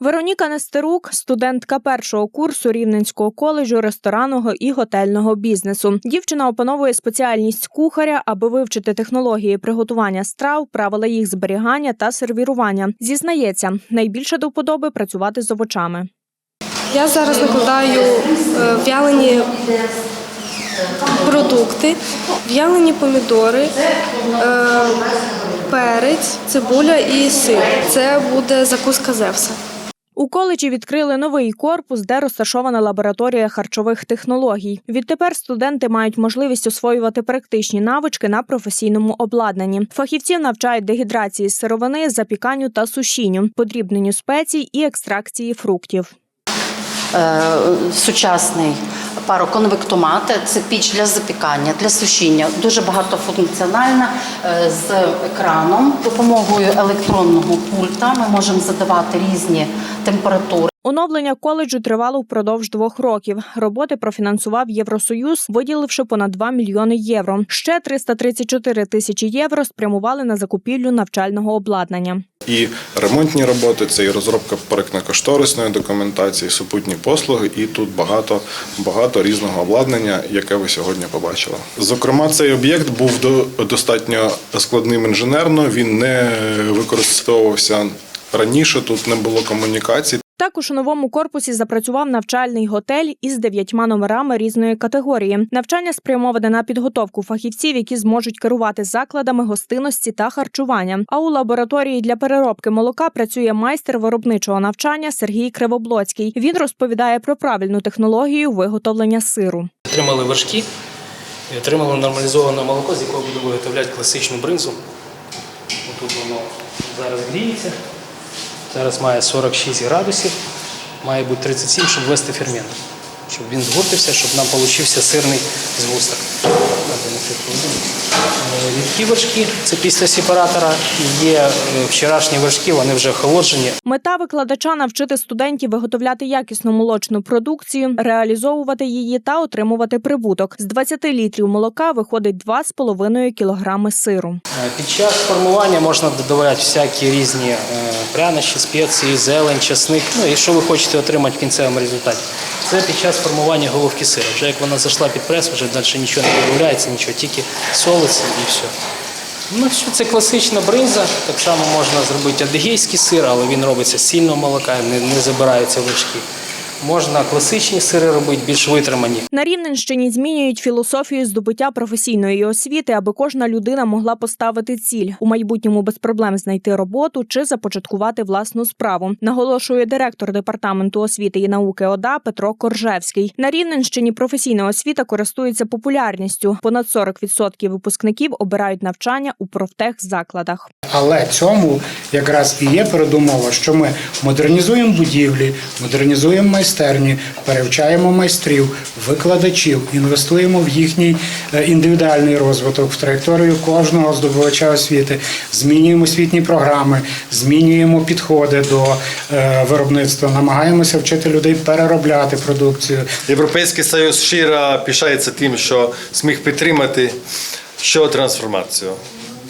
Вероніка Нестерук, студентка першого курсу Рівненського коледжу ресторанного і готельного бізнесу. Дівчина опановує спеціальність кухаря, аби вивчити технології приготування страв, правила їх зберігання та сервірування. Зізнається, найбільше до вподоби працювати з овочами. Я зараз накладаю е, в'ялені продукти, в'ялені помідори, е, перець, цибуля і сир. Це буде закуска Зевса. У коледжі відкрили новий корпус, де розташована лабораторія харчових технологій. Відтепер студенти мають можливість освоювати практичні навички на професійному обладнанні. Фахівців навчають дегідрації сировини, запіканню та сушінню, подрібненню спецій і екстракції фруктів. е, сучасний пароконвектомат. Це піч для запікання, для сушіння. Дуже багатофункціональна е, з екраном. Допомогою електронного пульта ми можемо задавати різні температури. Оновлення коледжу тривало впродовж двох років. Роботи профінансував Євросоюз, виділивши понад 2 мільйони євро. Ще 334 тисячі євро спрямували на закупівлю навчального обладнання. І ремонтні роботи, це і розробка проектно-кошторисної документації, супутні послуги, і тут багато багато різного обладнання, яке ви сьогодні побачили. Зокрема, цей об'єкт був до- достатньо складним інженерно. Він не використовувався раніше. Тут не було комунікацій. Також у новому корпусі запрацював навчальний готель із дев'ятьма номерами різної категорії. Навчання спрямоване на підготовку фахівців, які зможуть керувати закладами гостинності та харчування. А у лабораторії для переробки молока працює майстер виробничого навчання Сергій Кривоблоцький. Він розповідає про правильну технологію виготовлення сиру. Отримали вершки отримали нормалізоване молоко, з якого буду виготовляти класичну бринзу. Тут воно зараз гріється. Зараз має 46 градусів, має бути 37, щоб ввести фермент. Щоб він згортився, щоб нам получився сирний згусток. Е, Рідкі вершки це після сепаратора. Є е, вчорашні вершки, вони вже охолоджені. Мета викладача навчити студентів виготовляти якісну молочну продукцію, реалізовувати її та отримувати прибуток. З 20 літрів молока виходить 2,5 кілограми сиру. Е, Під час формування можна додавати всякі різні прянощі, спеції, зелень, часник. Ну і що ви хочете отримати в кінцевому результаті. Це під час формування головки сира. Вже як вона зайшла під прес, вже далі нічого не додається, нічого, тільки солиться і все. Ну, що це класична бринза. Так само можна зробити адигейський сир, але він робиться з сильного молока, не, не забираються вершки. Можна класичні сири робити, більш витримані. На Рівненщині змінюють філософію здобуття професійної освіти, аби кожна людина могла поставити ціль у майбутньому без проблем знайти роботу чи започаткувати власну справу. Наголошує директор департаменту освіти і науки ОДА Петро Коржевський. На Рівненщині професійна освіта користується популярністю. Понад 40% випускників обирають навчання у профтехзакладах. Але цьому якраз і є передумова, що ми модернізуємо будівлі, модернізуємо майстерні, перевчаємо майстрів, викладачів, інвестуємо в їхній е, індивідуальний розвиток, в траєкторію кожного здобувача освіти, змінюємо освітні програми, змінюємо підходи до е, виробництва, намагаємося вчити людей переробляти продукцію, Європейський Союз щиро пишається тим, що зміг підтримати що трансформацію.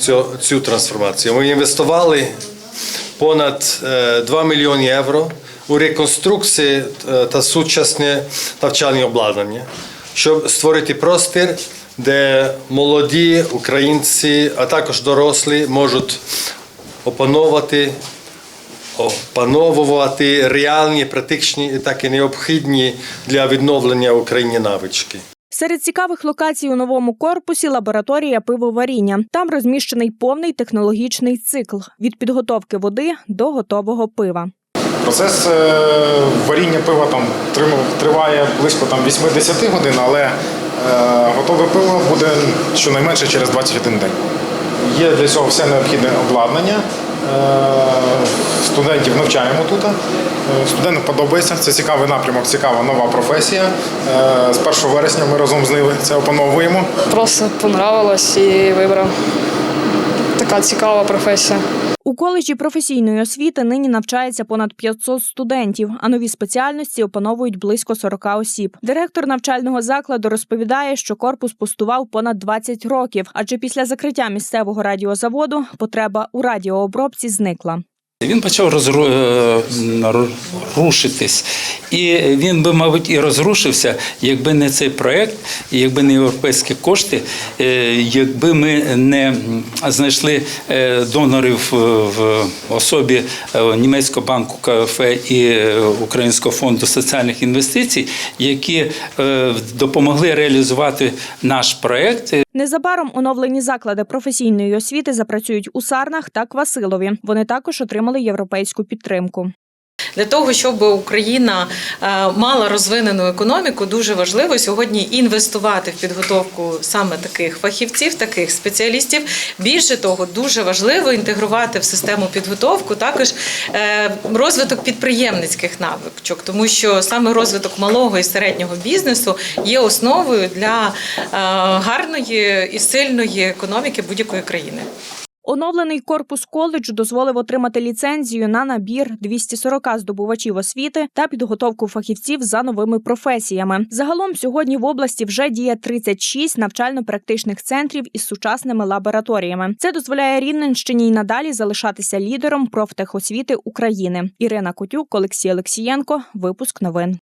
Цю, цю трансформацію. Ми інвестували понад е, 2 мільйони євро у реконструкції е, та сучасне навчальне обладнання, щоб створити простір, де молоді українці, а також дорослі можуть опановувати опановувати реальні, практичні і так і необхідні для відновлення в Україні навички. Серед цікавих локацій у новому корпусі лабораторія пивоваріння. Там розміщений повний технологічний цикл від підготовки води до готового пива. Процес е, варіння пива там триває близько там 8-10 годин, але е, готове пиво буде щонайменше через 21 день. Є для цього все необхідне обладнання. Е, Студентів навчаємо тут. Студентам подобається, це цікавий напрямок, цікава нова професія. З 1 вересня ми разом з ними це опановуємо. Просто понравилось і вибрав. Така цікава професія. У коледжі професійної освіти нині навчається понад 500 студентів, а нові спеціальності опановують близько 40 осіб. Директор навчального закладу розповідає, що корпус пустував понад 20 років, адже після закриття місцевого радіозаводу потреба у радіообробці зникла. Він почав розру... е, рушитись. І він би, мабуть, і розрушився, якби не цей проект, якби не європейські кошти, е, якби ми не знайшли е, донорів в особі німецького банку КФ і Українського фонду соціальних інвестицій, які допомогли реалізувати наш проект. Незабаром оновлені заклади професійної освіти запрацюють у Сарнах та Квасилові. Вони також отримали європейську підтримку. Для того щоб Україна е, мала розвинену економіку, дуже важливо сьогодні інвестувати в підготовку саме таких фахівців, таких спеціалістів. Більше того, дуже важливо інтегрувати в систему підготовку також е, розвиток підприємницьких навичок, тому що саме розвиток малого і середнього бізнесу є основою для е, гарної і сильної економіки будь-якої країни. Оновлений корпус коледжу дозволив отримати ліцензію на набір 240 здобувачів освіти та підготовку фахівців за новими професіями. Загалом сьогодні в області вже діє 36 навчально-практичних центрів із сучасними лабораторіями. Це дозволяє Рівненщині й надалі залишатися лідером профтехосвіти України. Ірина Котюк, Олексій Олексієнко. Випуск новин.